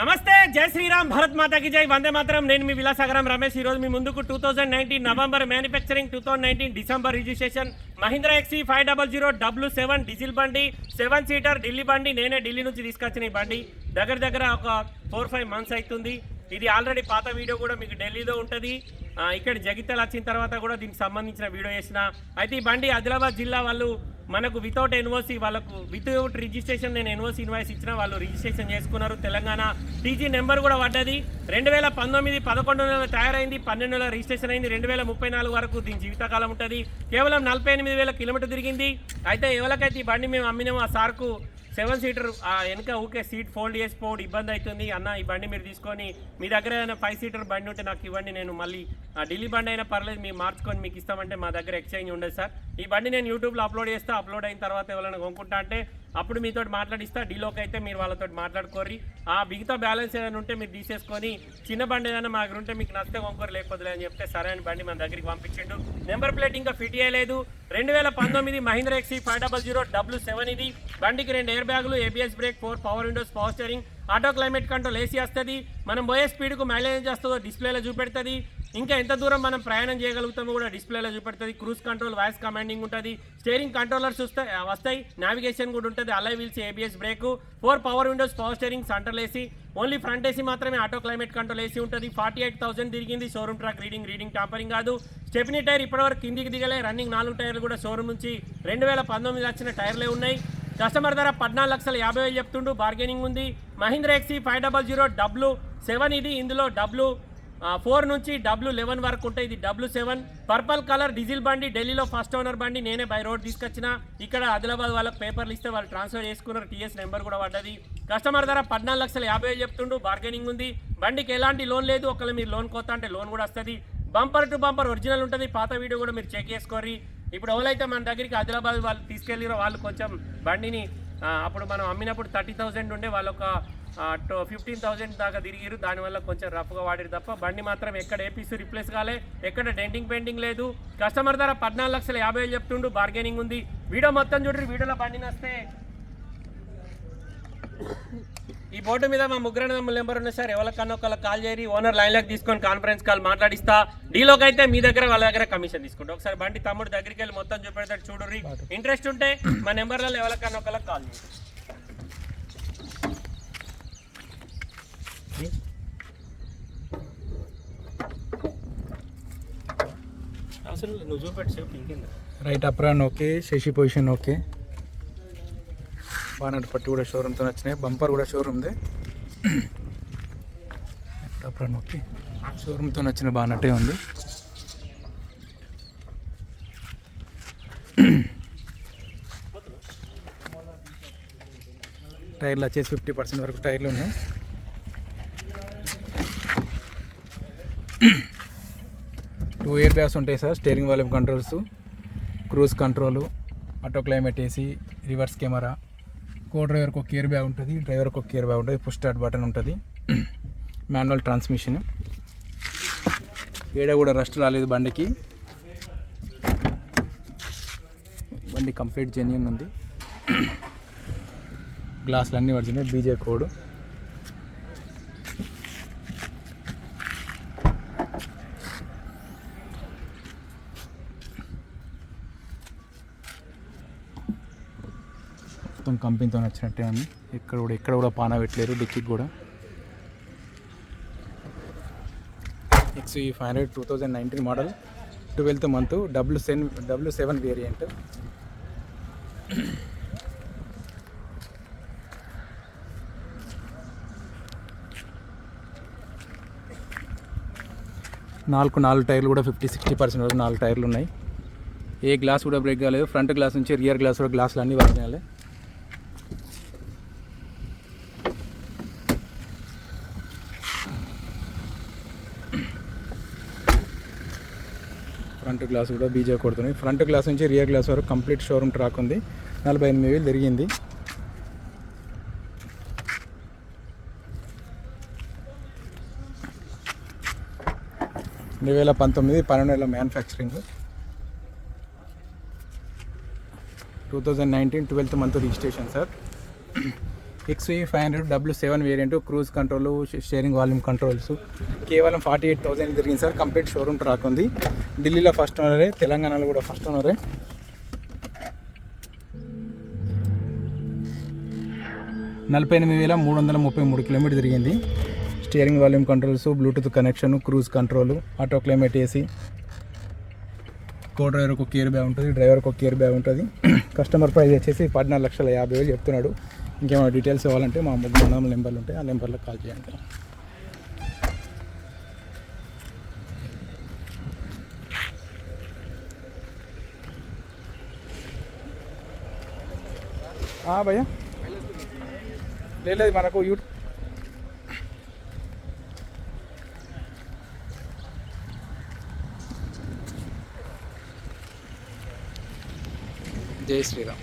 నమస్తే జై శ్రీరామ్ భరత్ మాతాకి జై. వందే మాత్రం. నేను మీ విలాసాగరం రమేష్. ఈ రోజు మీ ముందుకు two thousand nineteen November manufacturing two thousand nineteen December registration. Mahindra XUV five double zero W seven diesel బండి సెవెన్ సీటర్ ఢిల్లీ బండి. నేనే ఢిల్లీ నుంచి తీసుకొచ్చిన ఈ బండి. దగ్గర దగ్గర ఒక ఫోర్ ఫైవ్ మంత్స్ అవుతుంది. ఇది ఆల్రెడీ పాత వీడియో కూడా మీకు ఢిల్లీలో ఉంటుంది. ఇక్కడ జగిత్యాల వచ్చిన తర్వాత కూడా దీనికి సంబంధించిన వీడియో చేసిన. అయితే ఈ బండి ఆదిలాబాద్ జిల్లా వాళ్ళు మనకు వితౌట్ ఎన్ఓసి వాళ్ళకు వితౌట్ రిజిస్ట్రేషన్ నేను ఎన్ఓసి ఇన్వాయిస్ ఇచ్చిన వాళ్ళు రిజిస్ట్రేషన్ చేసుకున్నారు. తెలంగాణ టీజీ నెంబర్ కూడా పడ్డది. రెండు వేల పంతొమ్మిది పదకొండు నెలల తయారైంది పన్నెండు నెలల రిజిస్ట్రేషన్ అయింది. రెండు వేల ముప్పై నాలుగు వరకు దీని జీవితకాలం ఉంటుంది. కేవలం నలభై ఎనిమిది వేల కిలోమీటర్ తిరిగింది. అయితే ఎవరికైతే ఈ బండి మేము అమ్మినామో ఆ సార్కు సెవెన్ సీటర్ ఆ వెనక ఊకే సీట్ ఫోల్డ్ చేసిపోవడం ఇబ్బంది అవుతుంది. అన్న ఈ బండి మీరు తీసుకొని మీ దగ్గర ఏదైనా ఫైవ్ సీటర్ బండి ఉంటే నాకు ఇవ్వండి నేను మళ్ళీ ఆ ఢిల్లీ బండి అయినా పర్లేదు మీరు మార్చుకొని మీకు ఇస్తామంటే మా దగ్గర ఎక్స్చేంజ్ ఉండదు సార్. ఈ బండి నేను యూట్యూబ్లో అప్లోడ్ చేస్తా అప్లోడ్ అయిన తర్వాత ఎవరైనా కొనుక్కుంటా అంటే అప్పుడు మీతో మాట్లాడిస్తా డీలోకి అయితే మీరు వాళ్ళతో మాట్లాడుకోరి ఆ మిగతా బ్యాలెన్స్ ఏదైనా ఉంటే మీరు తీసేసుకొని చిన్న బండి ఏదైనా మా దగ్గర ఉంటే మీకు నచ్చితే కొనుక్కోరు లేకపోతే అని చెప్తే సరే అని బండి మన దగ్గరికి పంపించండు. నెంబర్ ప్లేట్ ఇంకా ఫిట్ చేయలేదు. రెండు వేల పంతొమ్మిది Mahindra XUV five double zero W seven ఇది. బండికి రెండు ఎయిర్ బ్యాగులు ABS brake four power windows power steering auto climate control AC వస్తుంది. మనం పోయే స్పీడ్కు మైలేజ్ వస్తుందో డిస్ప్లేలో చూపెడుతుంది. ఇంకా ఎంత దూరం మనం ప్రయాణం చేయగలుగుతామో కూడా డిస్ప్లేలో చూపెడుతుంది. క్రూజ్ కంట్రోల్ వాయిస్ కమాండింగ్ ఉంటుంది. స్టీరింగ్ కంట్రోలర్స్ వస్తాయి వస్తాయి. నావిగేషన్ కూడా ఉంటుంది. Alloy wheels ABS brake four power windows power steering central AC only front AC మాత్రమే ఆటో క్లైమేట్ కంట్రోల్ ఏసీ ఉంటుంది. ఫార్టీ ఎయిట్ థౌసండ్ తిరిగింది. Showroom track reading reading tampering కాదు. Stepney tyre ఇప్పటివరకు కిందికి దిగలే. రన్నింగ్ నాలుగు టైర్లు కూడా షోరూమ్ నుంచి రెండు వేల పంతొమ్మిది లక్షల టైర్లే ఉన్నాయి. కస్టమర్ ధర పద్నాలుగు లక్షల యాభై వేలు చెప్తుండు. బార్గెనింగ్ ఉంది. Mahindra XUV five double zero W seven ఇది. ఇందులో డబ్ల్యూ ఫోర్ నుంచి డబ్ల్యూ లెవెన్ వరకు ఉంటాయి. ఇది W seven. Purple colour diesel బండి. ఢిల్లీలో ఫస్ట్ ఓనర్ బండి. నేనే బై రోడ్ తీసుకొచ్చిన. ఇక్కడ ఆదిలాబాద్ వాళ్ళకి పేపర్లు ఇస్తే వాళ్ళు ట్రాన్స్ఫర్ చేసుకున్నారు. టీఎస్ నెంబర్ కూడా పడ్డది. కస్టమర్ ధర పద్నాలుగు లక్షల యాభై వేలు చెప్తుండు. బార్గెనింగ్ ఉంది. బండికి ఎలాంటి లోన్ లేదు. ఒకవేళ మీరు లోన్ కొత్త అంటే లోన్ కూడా వస్తుంది. బంపర్ టు బంపర్ ఒరిజినల్ ఉంటుంది. పాత వీడియో కూడా మీరు చెక్ చేసుకోరి ఇప్పుడు ఎవరైతే మన దగ్గరికి ఆదిలాబాద్ వాళ్ళు తీసుకెళ్ళిరో వాళ్ళు కొంచెం బండిని అప్పుడు మనం అమ్మినప్పుడు థర్టీ థౌజండ్ ఉండే వాళ్ళు ఒక ఫిఫ్టీన్ థౌజండ్ దాకా తిరిగిరు దానివల్ల కొంచెం రఫ్గా వాడిరు తప్ప బండి మాత్రం ఎక్కడ ఏ పీస్ రిప్లేస్ కాలే. ఎక్కడ డెంటింగ్ పెయింటింగ్ లేదు. కస్టమర్ ధర పద్నాలుగు లక్షల యాభై వేలు చెప్తుండు బార్గెనింగ్ ఉంది. వీడియో మొత్తం చూడరు వీడియోలో బండి వస్తే ఈ బోర్డు మీద మా ముగ్గురు నెంబర్ ఉన్నాయి సార్ ఎవరికన్నా ఒకళ్ళకి కాల్ చేయరి ఓనర్ లైన్లోకి తీసుకొని కాన్ఫరెన్స్ కాల్ మాట్లాడిస్తా. డీలోకి అయితే మీ దగ్గర వాళ్ళ దగ్గర కమిషన్ తీసుకుంటా. ఒకసారి బండి తమ్ముడు దగ్గరికి వెళ్ళి మొత్తం చూపెడతాడు చూడుర్రి. ఇంట్రెస్ట్ ఉంటే మా నెంబర్లలో ఎవరికన్నా ఒకళ్ళకి కాల్ చేయండి అసలు నువ్వు చూపెట్టి సేపు ఇంకేందా right apron okay chassis position okay bonnet పట్టి కూడా షోరూమ్తో వచ్చినాయి. బంపర్ కూడా షోరూమ్దే అప్రాన్ నొక్కి. షోరూమ్తో వచ్చిన బానట్టే ఉంది. టైర్లు వచ్చేసి ఫిఫ్టీ పర్సెంట్ వరకు టైర్లు ఉన్నాయి. టూ ఇయర్ బ్యాగ్స్ ఉంటాయి sir steering volume controls cruise control auto climate AC reverse camera co డ్రైవర్కి ఒక కేర్ బ్యాగ్ ఉంటుంది డ్రైవర్కి ఒక కేర్ బ్యాగ్ ఉంటుంది పుష్ స్టార్ట్ బటన్ ఉంటుంది. Manual transmission. ఏడ కూడా రస్ట్ రాలేదు బండికి. బండి కంప్లీట్ జెన్యున్ ఉంది. గ్లాసులు అన్నీ పడుతున్నాయి బీజే కోడ్. మొత్తం కంపెనీతో వచ్చినట్టే ఉంది. ఇక్కడ కూడా ఇక్కడ కూడా పాన పెట్టలేరు డిక్కీకి కూడా. XUV five hundred two thousand nineteen model twelfth month W seven W seven variant నాలుగు నాలుగు టైర్లు కూడా ఫిఫ్టీ సిక్స్టీ పర్సెంట్ వరకు నాలుగు టైర్లు ఉన్నాయి. ఏ గ్లాస్ కూడా బ్రేక్ కాలేదు. ఫ్రంట్ గ్లాస్ నుంచి రియర్ గ్లాస్ కూడా గ్లాసులు అన్నీ వర్జినాలే ఫ్రంట్ గ్లాస్ కూడా బీజే కొడుతున్నాయి. ఫ్రంట్ గ్లాస్ నుంచి రియర్ గ్లాస్ వరకు కంప్లీట్ షోరూమ్ ట్రాక్ ఉంది. నలభై ఎనిమిది వేలు తిరిగింది. రెండు వేల పంతొమ్మిది పన్నెండు వేల manufacturing two thousand nineteen twelfth month registration sir. XUV five hundred W seven variant cruise control steering volume controls కేవలం ఫార్టీ ఎయిట్ థౌసండ్ తిరిగింది సార్ కంప్లీట్ షోరూమ్ ట్రాక్ ఉంది. ఢిల్లీలో ఫస్ట్ ఓనరే తెలంగాణలో కూడా ఫస్ట్ ఓనరే నలభై ఎనిమిది వేల మూడు వందల ముప్పై మూడు కిలోమీటర్ తిరిగింది. Steering volume controls bluetooth connection cruise control auto climate AC co డ్రైవర్కి ఒక కేర్ బ్యాగ్ ఉంటుంది డ్రైవర్కి ఒక కేర్ బ్యాగ్ ఉంటుంది. కస్టమర్ ప్రైస్ వచ్చేసి పద్నాలుగు లక్షల యాభై వేలు చెప్తున్నాడు. ఇంకేమైనా డీటెయిల్స్ ఇవ్వాలంటే మా ముగ్గురు నాలుగు నెంబర్లు ఉంటాయి ఆ నెంబర్లో కాల్ చేయండి. భయ్యా. లేదు మనకు యూ జై శ్రీరామ్.